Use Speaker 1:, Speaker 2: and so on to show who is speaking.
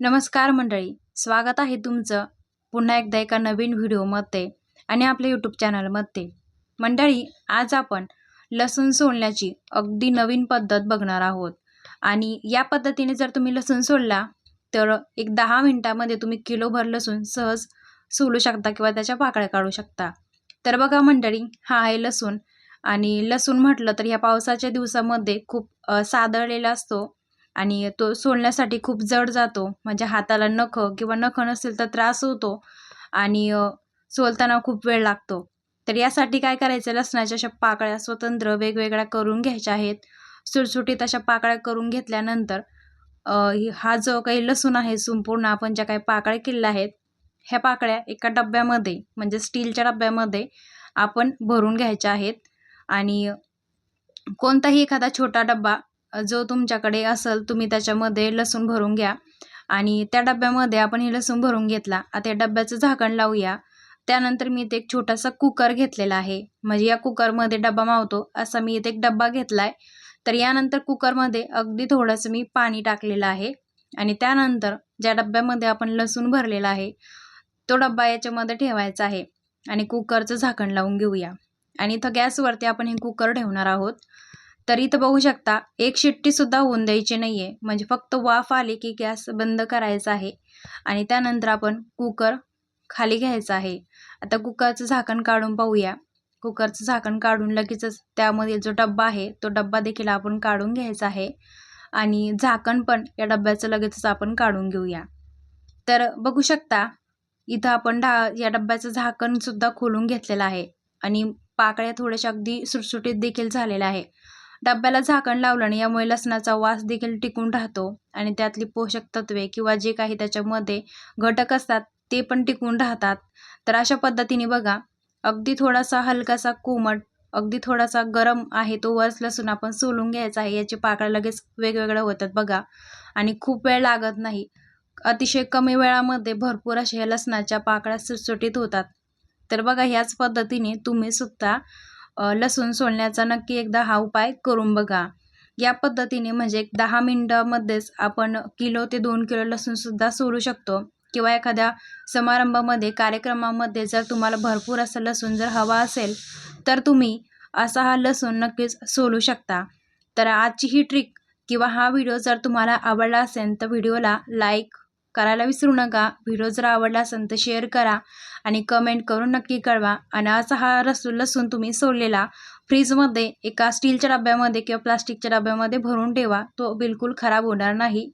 Speaker 1: नमस्कार मंडळी स्वागत आहे तुमचं पुन्हा एकदा एका नवीन व्हिडिओमध्ये आणि आपल्या यूट्यूब चॅनलमध्ये. मंडळी आज आपण लसूण सोलण्याची अगदी नवीन पद्धत बघणार आहोत. आणि या पद्धतीने जर तुम्ही लसूण सोडला तर एक दहा मिनटामध्ये तुम्ही किलोभर लसूण सहज सोलू शकता किंवा त्याच्या पाकळ्या काढू शकता. तर बघा मंडळी हा आहे लसूण. आणि लसूण म्हटलं तर ह्या पावसाच्या दिवसामध्ये खूप सादळलेला असतो. आणि तो सोलण्यासाठी खूप जड जातो. म्हणजे हाताला नखं किंवा नखं नसेल तर त्रास होतो आणि सोलताना खूप वेळ लागतो. तर यासाठी काय करायचं? लसणाच्या अशा पाकळ्या स्वतंत्र वेगवेगळ्या करून घ्यायच्या आहेत. सुटसुटीत अशा पाकळ्या करून घेतल्यानंतर हा जो काही लसूण आहे संपूर्ण आपण ज्या काही पाकळ्या केलेल्या आहेत ह्या पाकळ्या एका डब्यामध्ये म्हणजे स्टीलच्या डब्यामध्ये आपण भरून घ्यायच्या आहेत. आणि कोणताही एखादा छोटा डब्बा जो तुमच्याकडे असेल तुम्ही त्याच्यामध्ये लसूण भरून घ्या. आणि त्या डब्यामध्ये आपण हे लसूण भरून घेतला. आता या डब्याचं झाकण लावूया. त्यानंतर मी इथे एक छोटासा कुकर घेतलेला आहे. म्हणजे या कुकरमध्ये डब्बा मावतो असा मी इथे एक डब्बा घेतला आहे तर यानंतर कुकरमध्ये अगदी थोडंसं मी पाणी टाकलेलं आहे. आणि त्यानंतर ज्या डब्यामध्ये आपण लसूण भरलेला आहे तो डब्बा याच्यामध्ये ठेवायचा आहे. आणि कुकरचं झाकण लावून घेऊया. आणि इथं गॅसवरती आपण हे कुकर ठेवणार आहोत. तर इथं बघू शकता एक शिट्टीसुद्धा होऊन द्यायची नाही आहे म्हणजे फक्त वाफ आली की गॅस बंद करायचा आहे. आणि त्यानंतर आपण कुकर खाली घ्यायचा आहे. आता कुकरचं झाकण काढून पाहूया. कुकरचं झाकण काढून लगेचच त्यामध्ये जो डब्बा आहे तो डब्बा देखील आपण काढून घ्यायचा आहे. आणि झाकण पण या डब्याचं लगेचच आपण काढून घेऊया. तर बघू शकता इथं आपण ढा या डब्याचं झाकणसुद्धा खोलून घेतलेलं आहे. आणि पाकळ्या थोड्याशा अगदी सुटसुटीत देखील झालेल्या आहे. डब्याला झाकण लावलं आणि यामुळे लसणाचा वास देखील टिकून राहतो. आणि त्यातली पोषक तत्वे किंवा जे काही त्याच्यामध्ये घटक असतात ते पण टिकून राहतात. तर अशा पद्धतीने बघा अगदी थोडासा हलकासा कोमट अगदी थोडासा गरम आहे तो वरच लसूण आपण सोलून घ्यायचा आहे याचे पाकळ्या लगेच वेगवेगळ्या होतात बघा. आणि खूप वेळ लागत नाही. अतिशय कमी वेळामध्ये भरपूर अशा ह्या लसणाच्या पाकळ्या सुटसुटीत होतात. तर बघा ह्याच पद्धतीने तुम्ही सुद्धा लसूण सोलण्याचा नक्की एकदा हा उपाय करून बघा. या पद्धतीने म्हणजे एक दहा मिनटामध्येच आपण किलो ते दोन किलो लसूणसुद्धा सोलू शकतो. किंवा एखाद्या समारंभामध्ये कार्यक्रमामध्ये जर तुम्हाला भरपूर असं लसूण जर हवा असेल तर तुम्ही असा हा लसूण नक्कीच सोलू शकता. तर आजची ही ट्रिक किंवा हा व्हिडिओ जर तुम्हाला आवडला असेल तर व्हिडिओला लाईक करायला विसरू नका. व्हिडिओ जर आवडला असेल तर शेअर करा आणि कमेंट करून नक्की कळवा. आणि असा हा रसून लसूण तुम्ही सोडलेला फ्रीजमध्ये एका स्टीलच्या डब्यामध्ये किंवा प्लास्टिकच्या डब्यामध्ये भरून ठेवा. तो बिलकुल खराब होणार नाही.